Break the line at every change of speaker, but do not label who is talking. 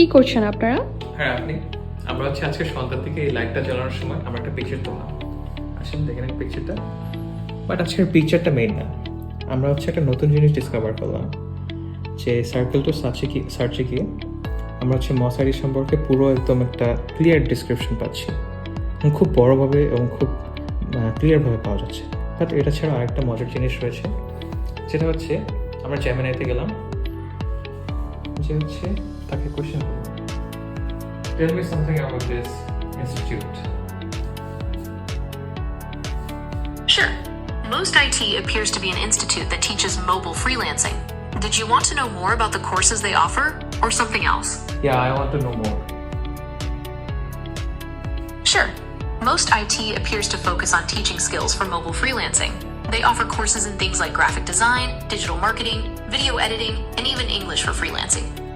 কি করছেন আপনারা?
হ্যাঁ আপনি? আমরা হচ্ছে আজকে সন্ধ্যার দিকে এই লাইটটা জ্বালানোর সময় আমরা একটা পিকচার তুললাম। আসেন দেখেন এই পিকচারটা বাট আজকের পিকচারটা মেইন না। আমরা হচ্ছে একটা নতুন জিনিস ডিসকভার করলাম। যে সার্কেল টু সার্চে কি সার্চে গিয়ে আমরা হচ্ছে মশারি সম্পর্কে পুরো একদম একটা ক্লিয়ার ডিসক্রিপশন পাচ্ছি। খুব বড়োভাবে এবং খুব ক্লিয়ারভাবে পাওয়া যাচ্ছে। বাট এটা ছাড়া আরেকটা মজার জিনিস রয়েছে। যেটা হচ্ছে, আমরা জ্যামিনাইতে গেলাম। যে হচ্ছে, তাকে question Tell me something about this institute.
Sure. Most IT appears to be an institute that teaches mobile freelancing. Did you want to know more about the courses they offer or something else?
Yeah, I want to know more.
Sure. Most IT appears to focus on teaching skills for mobile freelancing. They offer courses in things like graphic design, digital marketing, video editing, and even English for freelancing.